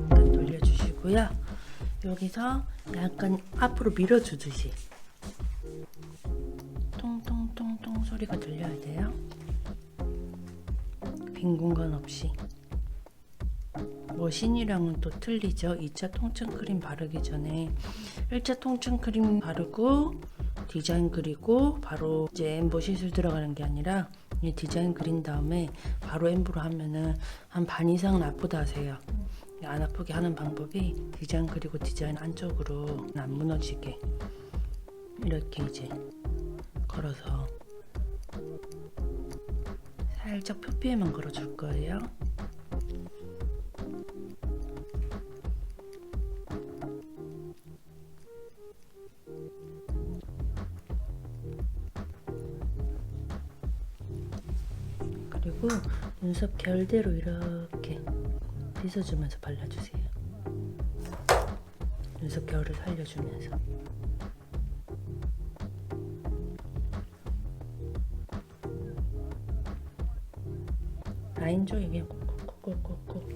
약간 돌려주시고요. 여기서 약간 앞으로 밀어주듯이 통통통통 소리가 들려야 돼요. 빈 공간 없이. 머신이랑은 또 틀리죠. 2차 통증 크림 바르기 전에 1차 통증 크림 바르고 디자인 그리고 바로 이제 엠보 시술 들어가는 게 아니라 이 디자인 그린 다음에 바로 엠보로 하면은 한 반 이상은 아프다 하세요. 안 아프게 하는 방법이 디자인 그리고 디자인 안쪽으로 안 무너지게 이렇게 이제 걸어서 살짝 표피에만 걸어줄 거예요. 그리고 눈썹 결대로 이렇게 빗어주면서 발라주세요. 눈썹 결을 살려주면서. 라인 쪽에 그냥 콕콕콕콕콕.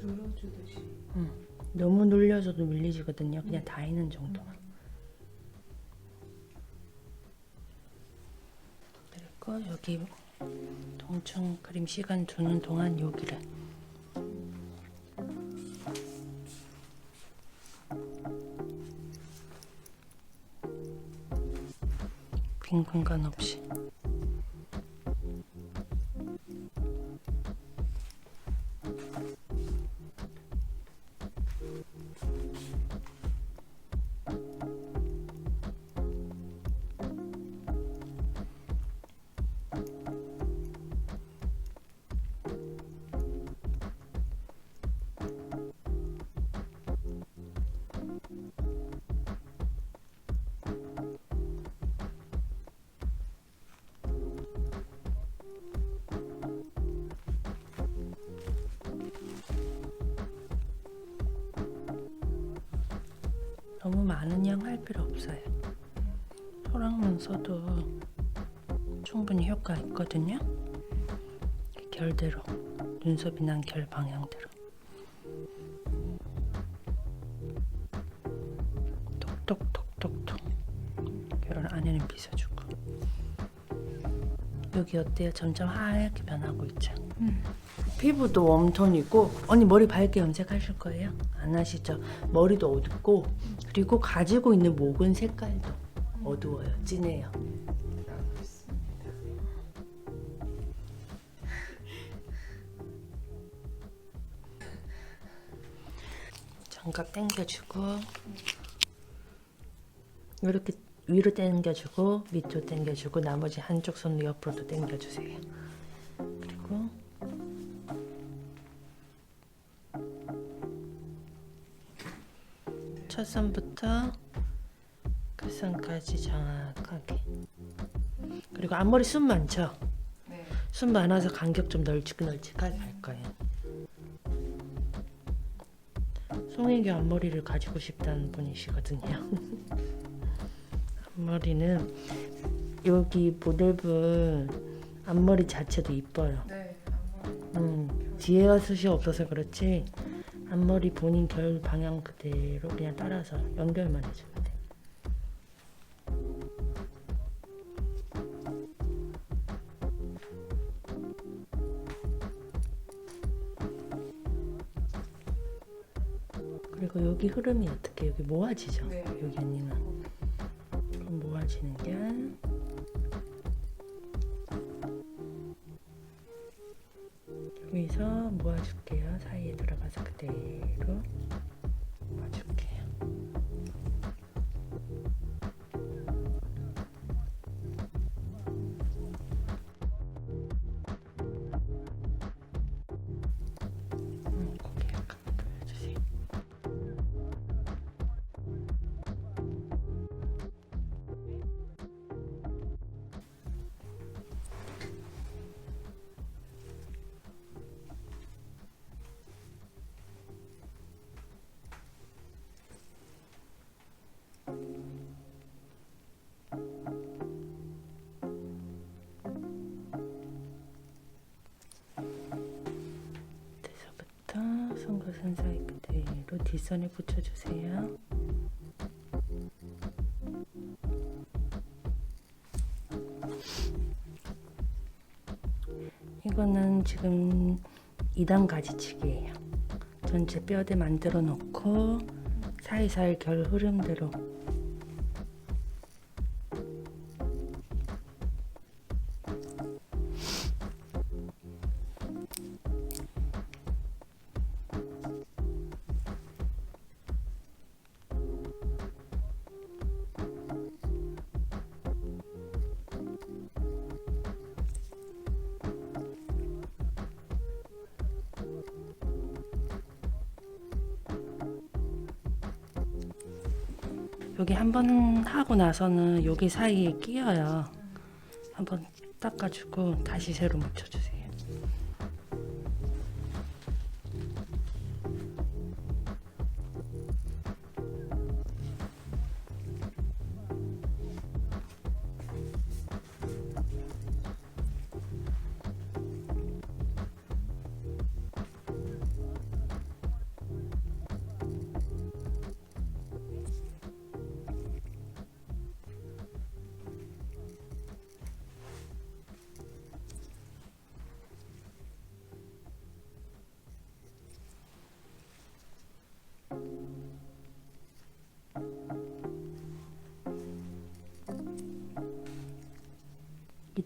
눌러주듯이. 응. 너무 눌려줘도 밀리지거든요. 그냥 닿이는 정도만. 그리고 여기 동청 그림 시간 두는 동안 여기를. 빈 공간 없이 너무 많은 양 할 필요 없어요. 써도 충분히 효과 있거든요. 결대로 눈썹이 난 결 방향대로 톡톡톡톡톡 결 안에는 빗어주고 여기 어때요? 점점 하얗게 변하고 있죠. 피부도 웜톤이고 언니 머리 밝게 염색하실 거예요? 안 하시죠? 머리도 어둡고 그리고 가지고 있는 목은 색깔도 어두워요. 진해요. 장갑 당겨주고 이렇게 위로 당겨주고 밑으로 당겨주고 나머지 한쪽 손도 옆으로도 당겨주세요. 첫 선부터 그 선까지 정확하게 그리고 앞머리 숨 많죠? 네. 숨 많아서 간격 좀 널찍널찍하게 할 거예요. 송혜교 앞머리를 가지고 싶다는 분이시거든요. 앞머리는 여기 모델분 앞머리 자체도 이뻐요. 네. 앞머리. 음, 뒤에가 숱이 없어서 그렇지 앞머리 본인 결 방향 그대로 그냥 따라서 연결만 해주면 돼. 그리고 여기 흐름이 어떻게 여기 모아지죠? 네. 여기 언니는 그럼 모아지는 게 그대로 뒷선에 붙여주세요. 이거는 지금 2단 가지치기예요. 전체 뼈대 만들어 놓고 사이사이 결 흐름대로 여기 한 번 하고 나서는 여기 사이에 끼어요. 한번 닦아주고 다시 새로 묻혀주세요.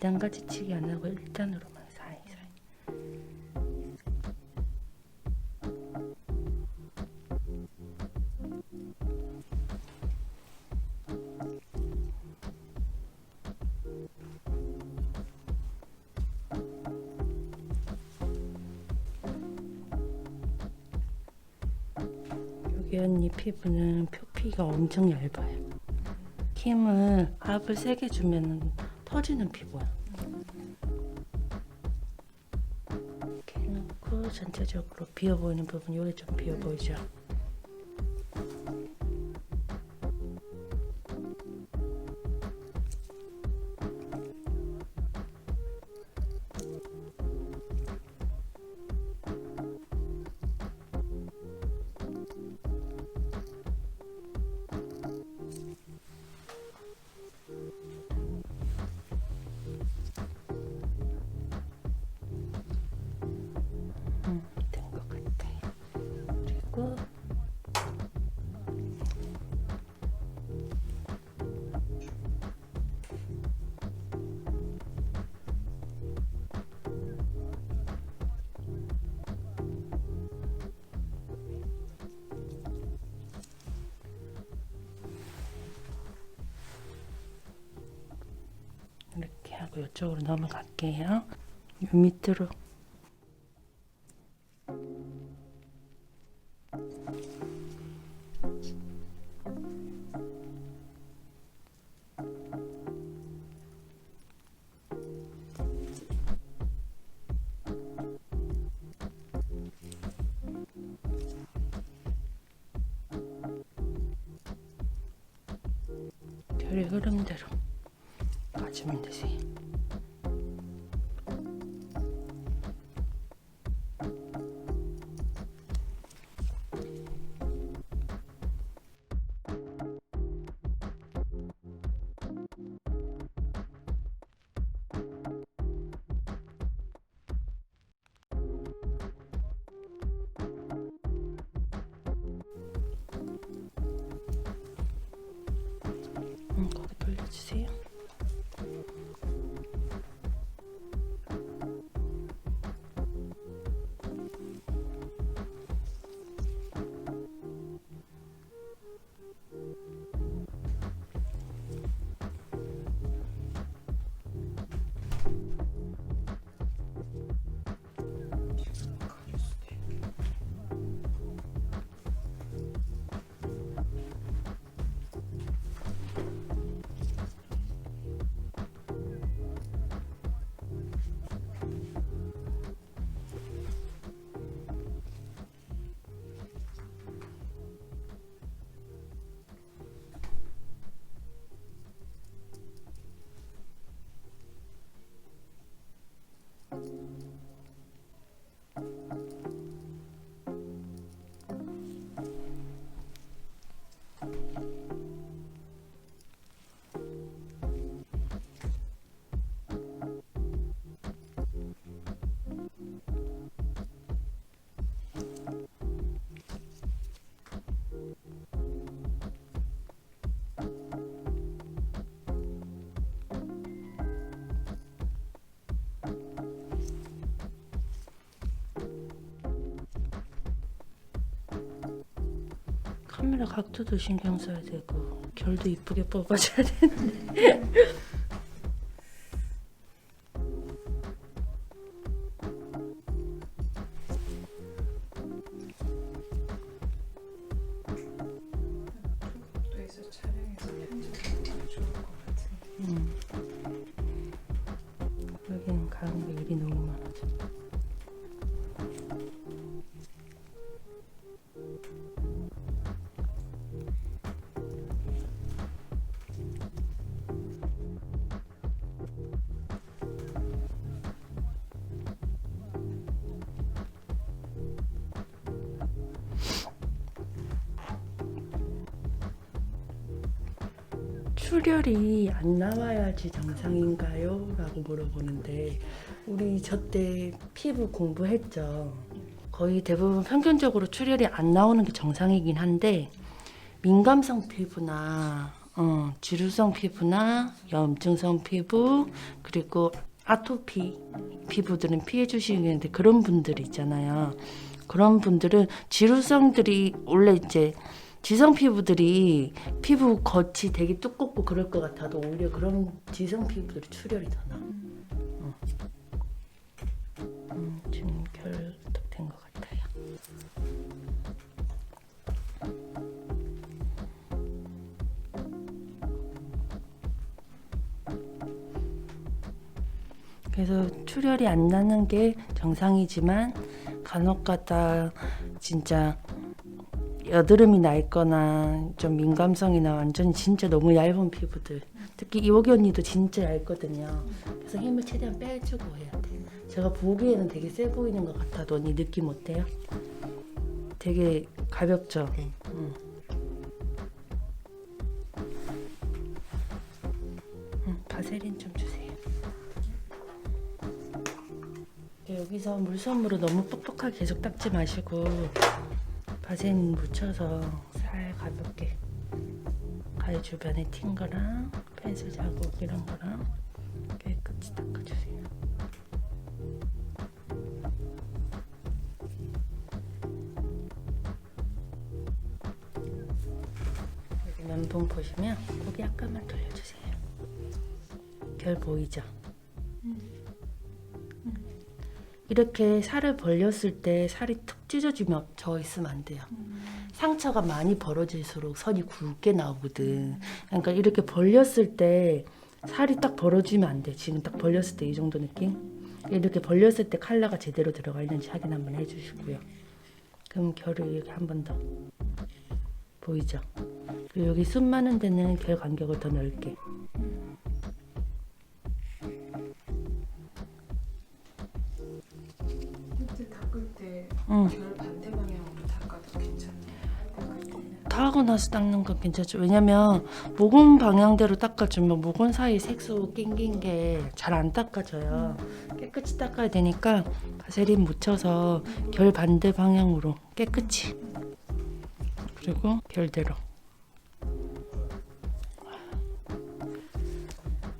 이단 가지치기 안 하고 1단으로만 사이사이. 여기 언니 피부는 표피가 엄청 얇아요. 힘을 압을 세게 주면 터지는 피부야. 이렇게 해놓고 전체적으로 비어 보이는 부분 여기 좀 비어 보이죠? 하고 이쪽으로 넘어갈게요. 요 밑으로 결의 흐름대로 가주면 되세요. 카메라 각도도 신경 써야 되고 결도 이쁘게 뽑아줘야 되는데 출혈이 안 나와야지 정상인가요? 라고 물어보는데 우리 저때 피부 공부했죠. 거의 대부분 평균적으로 출혈이 안 나오는 게 정상이긴 한데 민감성 피부나 어, 지루성 피부나 염증성 피부 그리고 아토피 피부들은 피해 주시는데 그런 분들 있잖아요. 그런 분들은 지루성들이 원래 이제 지성 피부들이 피부 겉이 되게 두껍고 그럴 것 같아도 오히려 그런 지성 피부들이 출혈이 더 나. 어. 음, 지금 결독된 것 같아요. 그래서 출혈이 안 나는 게 정상이지만 간혹 가다 진짜 여드름이 나 있거나 좀 민감성이나 완전 진짜 너무 얇은 피부들 특히 이호기 언니도 진짜 얇거든요 그래서 힘을 최대한 빼주고 해야 돼 제가 보기에는 되게 세 보이는 것 같아도 언니 느낌 어때요? 되게 가볍죠? 응. 응, 바세린 좀 주세요 여기서 물솜으로 너무 뻑뻑하게 계속 닦지 마시고 바세린 묻혀서 살 가볍게 가위 주변에 튄 거랑 펜슬 자국 이런 거랑 깨끗이 닦아주세요. 여기 면봉 보시면 고기 약간만 돌려주세요. 결 보이죠? 이렇게 살을 벌렸을 때 살이 툭 찢어지면 져 있으면 안 돼요. 상처가 많이 벌어질수록 선이 굵게 나오거든. 그러니까 이렇게 벌렸을 때 살이 딱 벌어지면 안 돼. 지금 딱 벌렸을 때 이 정도 느낌? 이렇게 벌렸을 때 컬러가 제대로 들어가 있는지 확인 한번 해주시고요. 그럼 결을 이렇게 한 번 더. 보이죠? 여기 숨 많은 데는 결 간격을 더 넓게. 응. 하고 나서 닦는 건 괜찮죠. 왜냐면 모공 방향대로 닦아주면 모공 사이 색소 낑긴 게 잘 안 닦아져요. 깨끗이 닦아야 되니까 바세린 묻혀서 결 반대 방향으로 깨끗이 그리고 결대로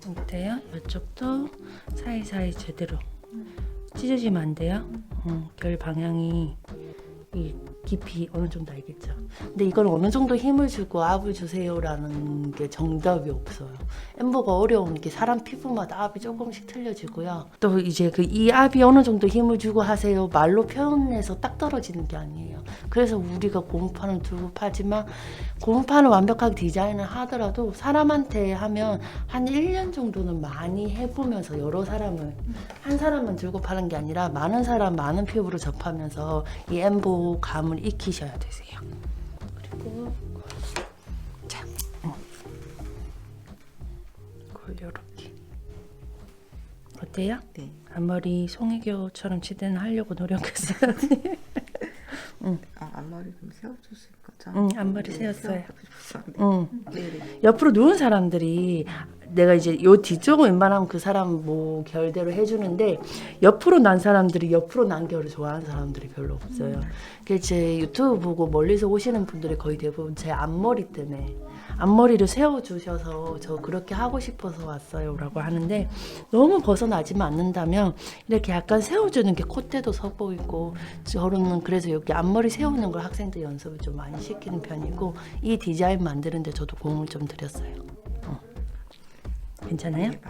어때요? 이쪽도 사이사이 제대로 찢어지면 안 돼요. 음, 결 방향이 이 깊이 어느 정도 알겠죠. 근데 이건 어느 정도 힘을 주고 압을 주세요라는 게 정답이 없어요. 엠버가 어려운 게 사람 피부마다 압이 조금씩 틀려지고요. 또 이제 그 이 압이 어느 정도 힘을 주고 하세요 말로 표현해서 딱 떨어지는 게 아니에요. 그래서 우리가 고무판을 두고 파지만 고무판을 완벽하게 디자인을 하더라도 사람한테 하면 한 1년 정도는 많이 해보면서 여러 사람을 한 사람만 들고 파는 게 아니라 많은 사람 많은 피부를 접하면서 이 엠보 감을 익히셔야 되세요. 그리고 자, 어. 골 요렇게 어때요? 네. 앞머리 송혜교처럼 최대한 하려고 노력했어요. 아, 앞머리 좀 세워주실 거죠? 응, 앞머리 세웠어요. 네. 응. 네, 네. 옆으로 누운 사람들이 내가 이제 요 뒤쪽은 웬만하면 그 사람 뭐 결대로 해주는데 옆으로 난 사람들이 옆으로 난 결을 좋아하는 사람들이 별로 없어요. 그제 유튜브 보고 멀리서 오시는 분들이 거의 대부분 제 앞머리 때문에 앞머리를 세워주셔서 저 그렇게 하고 싶어서 왔어요 라고 하는데 너무 벗어나지만 않는다면 이렇게 약간 세워주는 게 콧대도 서 보이고 저는 그래서 여기 앞머리 세우는 걸 학생들 연습을 좀 많이 시키는 편이고 이 디자인 만드는데 저도 공을 좀 들였어요. 어. 괜찮아요? 네.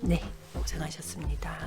네, 고생하셨습니다.